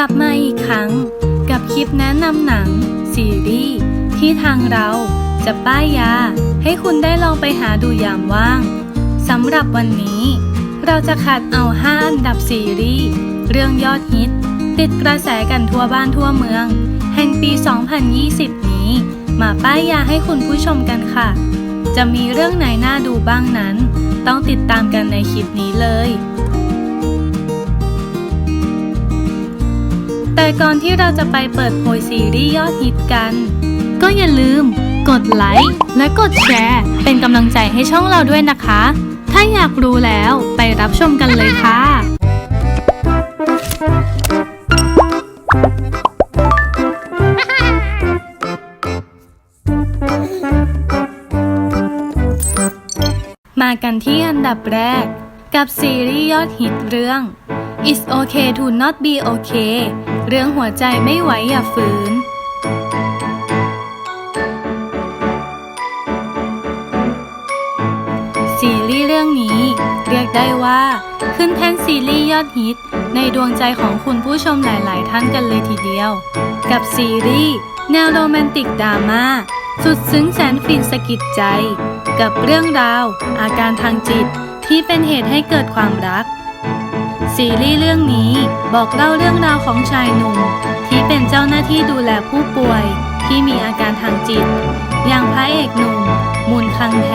กลับมาอีกครั้งกับคลิปแนะนำหนัง ซีรีส์ที่ทางเราจะป้ายยา ให้คุณได้ลองไปหาดูยามว่างสำหรับวันนี้ เราจะคัดเอา5อันดับซีรีส์เรื่องยอดฮิต ติดกระแสกันทั่วบ้านทั่วเมือง แห่งปี 2020 นี้ มาป้ายยาให้คุณผู้ชมกันค่ะ จะมีเรื่องไหนน่าดูบ้างนั้น ต้องติดตามกันในคลิปนี้เลย แต่ก่อนที่เราจะไปเปิดโพยซีรีส์ยอดฮิตกัน ก็อย่าลืม กดไลค์และกดแชร์ เป็นกำลังใจให้ช่องเราด้วยนะคะ ถ้าอยากรู้แล้วไปรับชมกันเลยค่ะมากันที่อันดับแรก กับซีรีส์ยอดฮิตเรื่อง It's okay to not be okay เรื่องหัวใจไม่ไหวอย่าฝืน ซีรีส์เรื่องนี้ เรียกได้ว่า ขึ้นแท่นซีรีส์ยอดฮิต ในดวงใจของคุณผู้ชมหลาย ๆ ท่านกันเลยทีเดียว กับซีรีส์แนวโรแมนติกดราม่าสุดซึ้งแสนฟินสะกิดใจ กับเรื่องราว อาการทางจิตที่เป็นเหตุให้เกิดความรัก ซีรีส์เรื่องนี้บอกเล่าเรื่องราวของชายหนุ่ม ที่เป็นเจ้าหน้าที่ดูแลผู้ป่วยที่มีอาการทางจิต อย่างพระเอกหนุ่มมุนคังแท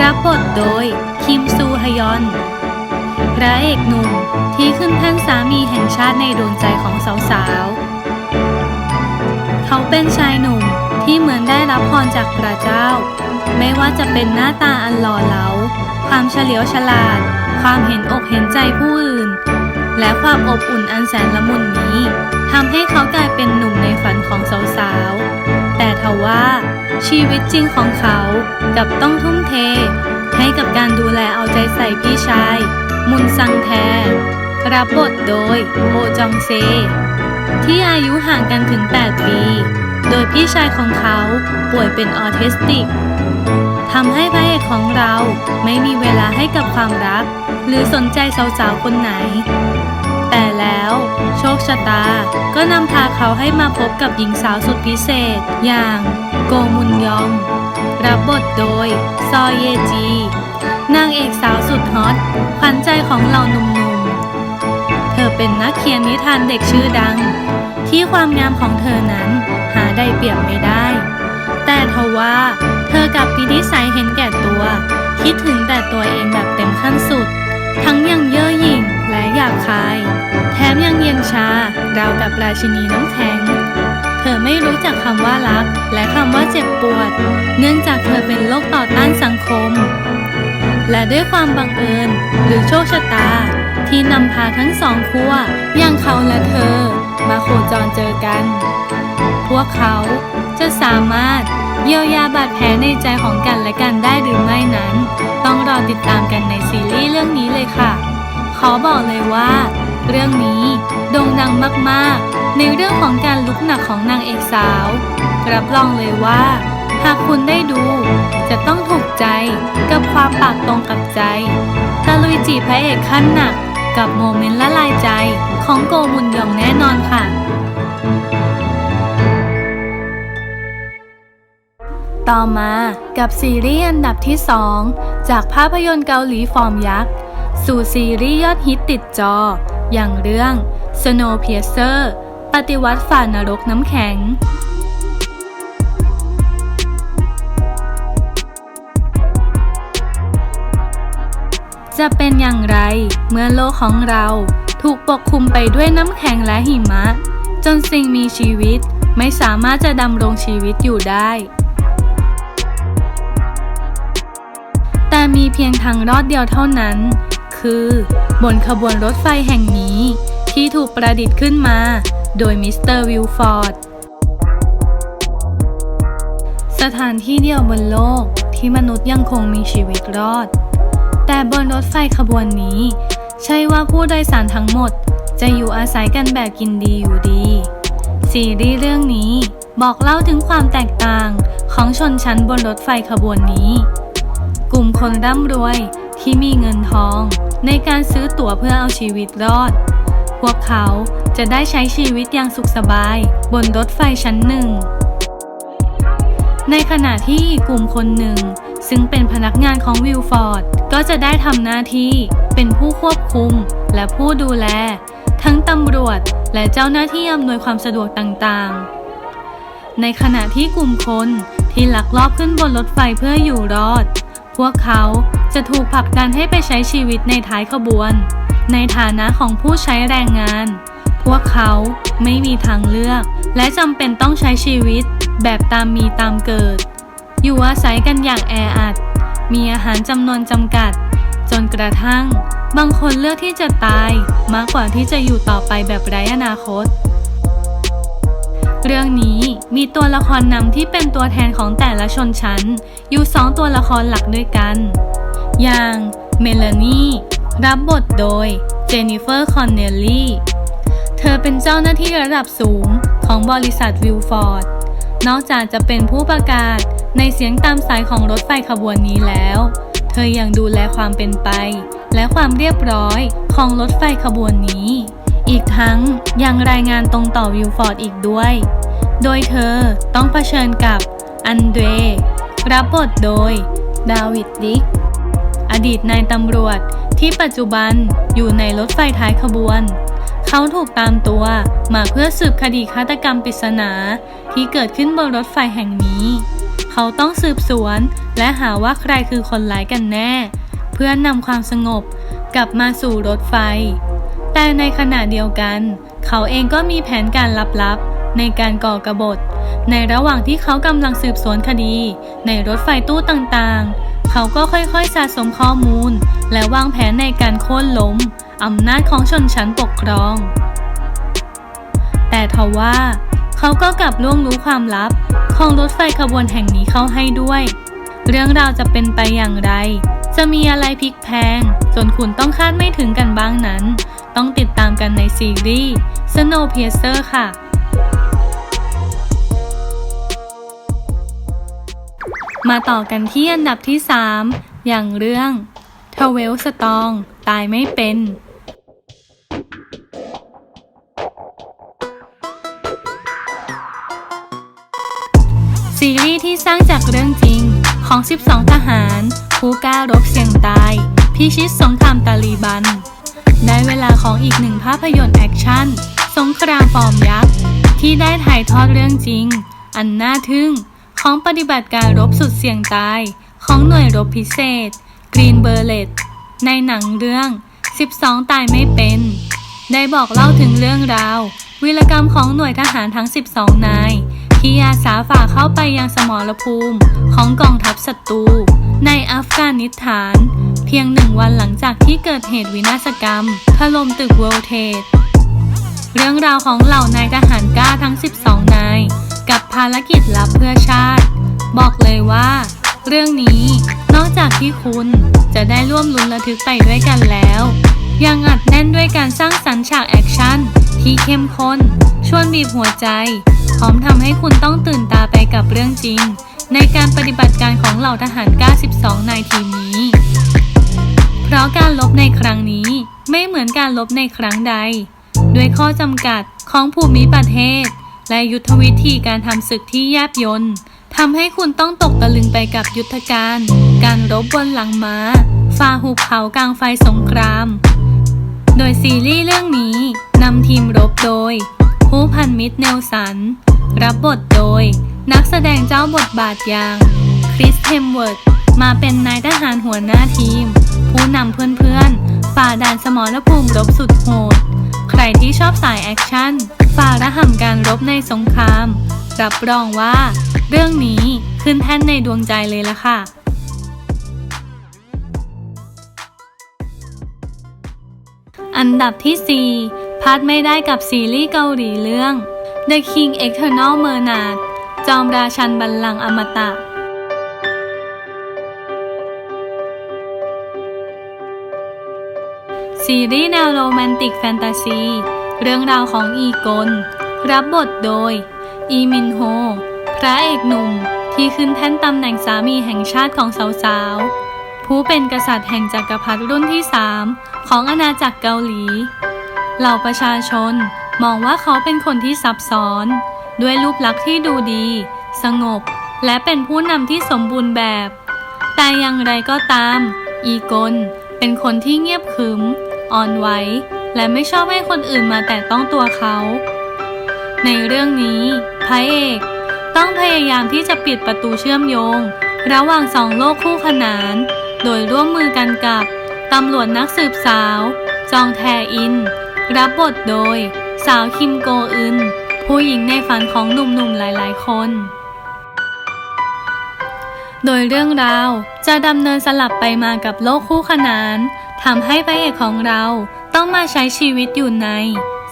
รับบทโดย คิมซูฮยอน พระเอกหนุ่มที่ขึ้นแท่นสามีแห่งชาติในดวงใจของสาวๆ เขาเป็นชายหนุ่ม รจากพระเจ้า ไม่ว่าจะเป็นหน้าตาอันหล่อเหลา ความเฉลียวฉลาด ความเห็นอกเห็นใจผู้อื่น และความอบอุ่นอันแสนละมุนนี้ทำให้เขากลายเป็นหนุ่มในฝันของสาวๆ แต่ทว่า ชีวิตจริงของเขากับต้องทุ่มเท ให้กับการดูแลเอาใจใส่พี่ชาย มุนซังแท รับบทโดยโอจองเซ ที่อายุห่างกันถึง 8 ปี โดยพี่ชายของเขาป่วยเป็นออทิสติกทำให้พระเอกของเราไม่มีเวลาให้กับความรัก หรือสนใจสาวๆคนไหน แต่แล้วโชคชะตาก็นำพาเขาให้มาพบกับหญิงสาวสุดพิเศษ อย่างโกมุนยอง รับบทโดย ซอเยจี นางเอกสาวสุดฮอตขวัญใจของเหล่าหนุ่มๆ เธอเป็นนักเขียนนิทานเด็กชื่อดัง ที่ความงามของเธอนั้น หาได้เปรียบไม่ได้ แต่ทว่าเธอกับมีนิสัยเห็นแก่ตัว คิดถึงแต่ตัวเองแบบเต็มขั้นสุด ทั้งยังเย่อหยิ่งและหยาบคาย แถมยังเย็นชาราวกับราชินีน้ำแข็งเธอไม่รู้จักคำว่ารัก และคำว่าเจ็บปวด เนื่องจากเธอเป็นโรคต่อต้านสังคม และด้วยความบังเอิญหรือโชคชะตา ที่นำพาทั้งสองขั้วอย่างเขาและเธอ มาโคจรเจอกัน พวกเขา จะสามารถเยียวยาบาดแผลในใจของกันและกันได้หรือไม่นั้น ต้องรอติดตามกันในซีรีส์เรื่องนี้เลยค่ะ ขอบอกเลยว่า เรื่องนี้โด่งดังมากๆ ในเรื่องของการลุกหนักของนางเอกสาว รับรองเลยว่า หากคุณได้ดู จะต้องถูกใจกับความปากตรงกับใจตะลุยจีพระเอกขั้นหนักกับโมเมนต์ละลายใจของโกมุนยองแน่นอนค่ะ ต่อมากับซีรีส์อันดับที่ 2 จากภาพยนตร์เกาหลีฟอร์มยักษ์ สู่ซีรีส์ยอดฮิตติดจอ อย่างเรื่อง Snowpiercer ปฏิวัติฝ่านรกน้ำแข็งจะเป็นอย่างไรเมื่อโลกของเราถูกปกคลุมไปด้วยน้ำแข็งและหิมะ จนสิ่งมีชีวิตไม่สามารถจะดำรงชีวิตอยู่ได้ มีเพียงทางรอดเดียวเท่านั้น คือ บนขบวนรถไฟแห่งนี้ ที่ถูกประดิษฐ์ขึ้นมา โดยมิสเตอร์วิลฟอร์ดสถานที่เดียวบนโลกที่มนุษย์ยังคงมีชีวิตรอด แต่บนรถไฟขบวนนี้ ใช่ว่าผู้โดยสารทั้งหมด จะอยู่อาศัยกันแบบกินดีอยู่ดี ซีรีส์เรื่องนี้บอกเล่าถึงความแตกต่างของชนชั้นบนรถไฟขบวนนี้ กลุ่มคนร่ำรวยที่มีเงินทอง ในการซื้อตั๋วเพื่อเอาชีวิตรอด พวกเขาจะได้ใช้ชีวิตอย่างสุขสบายบนรถไฟชั้นหนึ่ง ในขณะที่อีกกลุ่มคนหนึ่ง ซึ่งเป็นพนักงานของวิลฟอร์ด ก็จะได้ทำหน้าที่เป็นผู้ควบคุมและผู้ดูแล ทั้งตำรวจและเจ้าหน้าที่อำนวยความสะดวกต่างๆ ในขณะที่กลุ่มคนที่ลักลอบขึ้นบนรถไฟเพื่ออยู่รอด พวกเขาจะถูกผลักดันให้ไปใช้ชีวิตในท้ายขบวน ในฐานะของผู้ใช้แรงงาน พวกเขาไม่มีทางเลือก และจำเป็นต้องใช้ชีวิตแบบตามมีตามเกิด อยู่อาศัยกันอย่างแออัด มีอาหารจำนวนจำกัด จนกระทั่ง บางคนเลือกที่จะตายมากกว่าที่จะอยู่ต่อไปแบบไร้อนาคตเรื่องนี้มีตัวละครนำที่เป็นตัวแทนของแต่ละชนชั้น อยู่สองตัวละครหลักด้วยกัน อย่างเมลานีรับบทโดยเจนนิเฟอร์คอนเนลลี่ เธอเป็นเจ้าหน้าที่ระดับสูงของบริษัทวิลฟอร์ด นอกจากจะเป็นผู้ประกาศในเสียงตามสายของรถไฟขบวนนี้แล้ว เธอยังดูแลความเป็นไป และความเรียบร้อยของรถไฟขบวนนี้ อีกทั้งยังรายงานตรงต่อวิลฟอร์ดอีกด้วย โดยเธอต้องเผชิญกับอันเดร รับบทโดย ดาวิดดิก อดีตนายตำรวจที่ปัจจุบันอยู่ในรถไฟท้ายขบวน เขาถูกตามตัวมาเพื่อสืบคดีฆาตกรรมปริศนาที่เกิดขึ้นบนรถไฟแห่งนี้ เขาต้องสืบสวนและหาว่าใครคือคนร้ายกันแน่ เพื่อนำความสงบกลับมาสู่รถไฟ แต่ในขณะเดียวกัน เขาเองก็มีแผนการลับๆในการก่อกบฏ ในระหว่างที่เขากำลังสืบสวนคดี ในรถไฟตู้ต่างๆ เขาก็ค่อยๆสะสมข้อมูล และวางแผนในการโค่นล้มอำนาจของชนชั้นปกครอง แต่ทว่า เขาก็กลับล่วงรู้ความลับ ของรถไฟขบวนแห่งนี้เข้าให้ด้วย เรื่องราวจะเป็นไปอย่างไร จะมีอะไรพลิกแพงจนคุณต้องคาดไม่ถึงกันบ้างนั้น ต้องติดตามกันในซีรีส์ Snowpiercer ค่ะ มาต่อกันที่อันดับที่ 3 อย่างเรื่องทเวลสตองตายไม่เป็น ซีรีส์ที่สร้างจากเรื่องจริงของ 12 ทหารผู้กล้ารบเสี่ยงตาย พิชิตสงครามตาลีบัน ได้เวลาของอีกหนึ่งภาพยนตร์แอคชั่น สงครามฟอร์มยักษ์ ที่ได้ถ่ายทอดเรื่องจริง อันน่าทึ่ง ของปฏิบัติการรบสุดเสี่ยงตาย ของหน่วยรบพิเศษ กรีนเบอร์เลตในหนังเรื่อง 12 ตายไม่เป็น ได้บอกเล่าถึงเรื่องราววีรกรรมของหน่วยทหารทั้ง 12 นาย ที่อาสาฝ่าเข้าไปยังสมรภูมิ ของกองทัพศัตรู ในอัฟกานิสถาน เพียงหนึ่งวันหลังจากที่เกิดเหตุวินาศกรรมถล่มตึกเวิลด์เทดเรื่องราวของเหล่านายทหารกล้าทั้ง 12 นาย กับภารกิจลับเพื่อชาติ บอกเลยว่า เรื่องนี้นอกจากที่คุณจะได้ร่วมลุ้นระทึกไปด้วยกันแล้ว ยังอัดแน่นด้วยการสร้างสรรค์ฉากแอคชั่นที่เข้มข้นชวนบีบหัวใจ พร้อมทำให้คุณต้องตื่นตาไปกับเรื่องจริง ในการปฏิบัติการของเหล่าทหารกล้า12นายทีมนี้ เพราะการลบในครั้งนี้ไม่เหมือนการลบในครั้งใด ด้วยข้อจำกัดของภูมิประเทศ และยุทธวิธีการทำศึกที่แยบยนต์ทำให้คุณต้องตกตะลึงไปกับยุทธการ การรบบนหลังม้าฝ่าหุบเขากลางไฟสงคราม โดยซีรีส์เรื่องนี้นำทีมรบโดย ผู้พันมิตรเนลสัน รับบทโดย นักแสดงเจ้าบทบาทอย่าง คริสเฮมเวิร์ด มาเป็นนายทหารหัวหน้าทีม ผู้นำเพื่อนๆฝ่าด่านสมรภูมิรบสุดโหด ใครที่ชอบสายแอคชั่น ฝ่าระห่ำการรบในสงคราม รับรองว่า เรื่องนี้ขึ้นแท่นในดวงใจเลยละค่ะอันดับที่ 4พลาดไม่ได้กับซีรีส์เกาหลีเรื่อง The King Eternal Mermaid จอมราชันบัลลังก์อมตะ ซีรีส์แนวโรแมนติกแฟนตาซี เรื่องราวของอีกลรับบทโดย อีมินโฮ พระเอกหนุ่มที่ขึ้นแท่นตำแหน่งสามีแห่งชาติของสาวๆ ผู้เป็นกษัตริย์แห่งจักรพรรดิรุ่นที่ 3 ของอาณาจักรเกาหลี เหล่าประชาชนมองว่าเขาเป็นคนที่ซับซ้อน ด้วยรูปลักษณ์ที่ดูดี สงบ และเป็นผู้นำที่สมบูรณ์แบบ แต่อย่างไรก็ตาม อีกลเป็นคนที่เงียบขรึม อ่อนไหว และไม่ชอบให้คนอื่นมาแตะต้องตัวเขา ในเรื่องนี้พระเอกต้องพยายามที่จะปิดประตูเชื่อมโยง ระหว่างสองโลกคู่ขนาน โดยร่วมมือกันกับตำรวจนักสืบสาว จองแทอิน รับบทโดย สาวคิมโกอึน ผู้หญิงในฝันของหนุ่มๆหลายๆ คน โดยเรื่องราวจะดำเนินสลับไปมากับโลกคู่ขนานทำให้พระเอกของเรา ต้องมาใช้ชีวิตอยู่ใน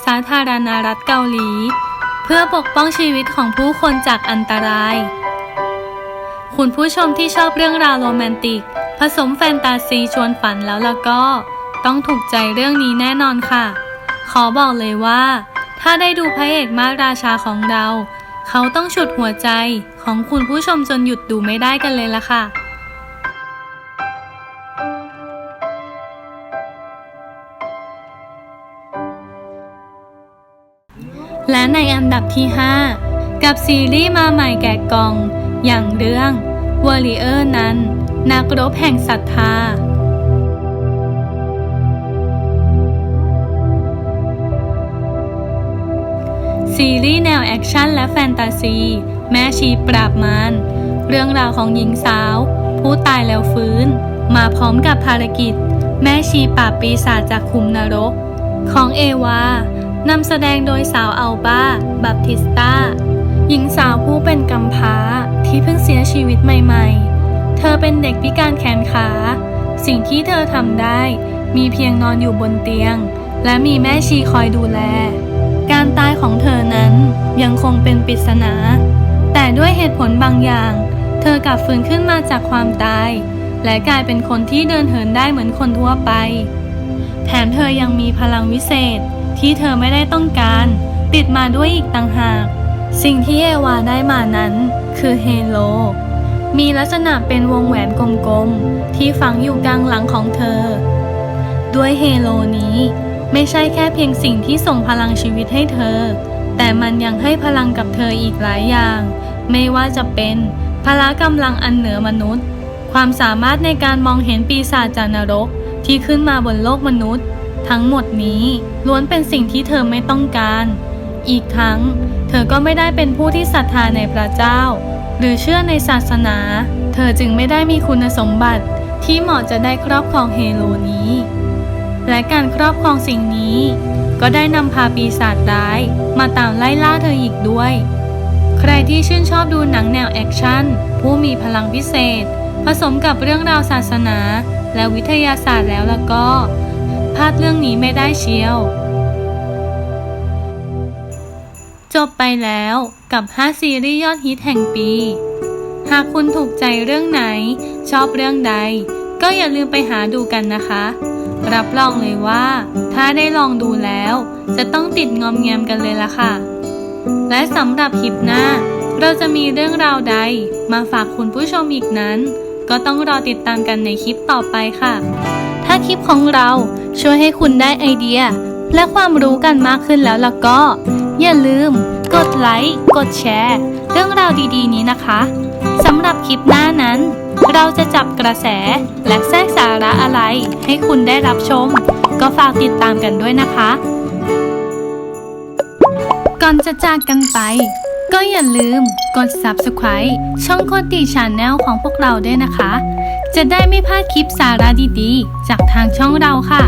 สาธารณรัฐเกาหลี เพื่อปกป้องชีวิตของผู้คนจากอันตราย คุณผู้ชมที่ชอบเรื่องราวโรแมนติก ผสมแฟนตาซีชวนฝันแล้วล่ะก็ ต้องถูกใจเรื่องนี้แน่นอนค่ะ ขอบอกเลยว่า ถ้าได้ดูพระเอกมาสราชาของเรา เขาต้องฉุดหัวใจของคุณผู้ชมจนหยุดดูไม่ได้กันเลยล่ะค่ะ ดับที่ 5 กับซีรีส์มาใหม่แกะกอง อย่างเรื่อง Warrior นั้น นักรบแห่งศรัทธาซีรีส์แนวแอคชั่นและแฟนตาซี แม่ชีปราบมารเรื่องราวของหญิงสาว ผู้ตายแล้วฟื้น มาพร้อมกับภารกิจ แม่ชีปราบปีศาจจากคุมนรก ของเอวา นำแสดงโดยสาวอัลบาบัพติสตาหญิงสาวผู้เป็นกำพร้าที่เพิ่งเสียชีวิตใหม่ๆ เธอเป็นเด็กพิการแขนขา สิ่งที่เธอทำได้ มีเพียงนอนอยู่บนเตียง และมีแม่ชีคอยดูแล การตายของเธอนั้นยังคงเป็นปริศนา แต่ด้วยเหตุผลบางอย่าง เธอกลับฟื้นขึ้นมาจากความตาย และกลายเป็นคนที่เดินเหินได้เหมือนคนทั่วไป แถมเธอยังมีพลังวิเศษ ที่เธอไม่ได้ต้องการ ติดมาด้วยอีกต่างหาก สิ่งที่เอวาได้มานั้นคือเฮโล มีลักษณะเป็นวงแหวนกลมๆ ที่ฝังอยู่กลางหลังของเธอ ด้วยเฮโลนี้ไม่ใช่แค่เพียงสิ่งที่ส่งพลังชีวิตให้เธอ แต่มันยังให้พลังกับเธออีกหลายอย่าง ไม่ว่าจะเป็นพละกำลังอันเหนือมนุษย์ ความสามารถในการมองเห็นปีศาจจากนรกที่ขึ้นมาบนโลกมนุษย์ ทั้งหมดนี้ล้วนเป็นสิ่งที่เธอไม่ต้องการ อีกทั้ง เธอก็ไม่ได้เป็นผู้ที่ศรัทธาในพระเจ้า หรือเชื่อในศาสนา เธอจึงไม่ได้มีคุณสมบัติที่เหมาะจะได้ครอบครองเฮโลนี้ และการครอบครองสิ่งนี้ ก็ได้นำพาปีศาจร้ายมาตามไล่ล่าเธออีกด้วย ใครที่ชื่นชอบดูหนังแนวแอคชั่น ผู้มีพลังพิเศษ ผสมกับเรื่องราวศาสนา และวิทยาศาสตร์แล้วแล้วก็ พลาดเรื่องนี้ไม่ได้เชียว จบไปแล้วกับ 5 ซีรีส์ยอดฮิตแห่งปี หากคุณถูกใจเรื่องไหน ชอบเรื่องใด ก็อย่าลืมไปหาดูกันนะคะ รับรองเลยว่า ถ้าได้ลองดูแล้ว จะต้องติดงอมแงมกันเลยล่ะค่ะ และสำหรับคลิปหน้า เราจะมีเรื่องราวใด มาฝากคุณผู้ชมอีกนั้น ก็ต้องรอติดตามกันในคลิปต่อไปค่ะ คลิปของเรา ช่วยให้คุณได้ไอเดีย และความรู้กันมากขึ้นแล้วล่ะก็ อย่าลืม กดไลค์ กดแชร์ เรื่องราวดีๆนี้นะคะสำหรับคลิปหน้านั้น เราจะจับกระแสและแทรกสาระอะไร ให้คุณได้รับชม ก็ฝากติดตามกันด้วยนะคะ ก่อนจะจากกันไป ก็อย่าลืมกด subscribe ช่องโคติชาแนลของพวกเราด้วยนะคะ จะได้ไม่พลาดคลิปสาระดีๆ จากทางช่องเราค่ะ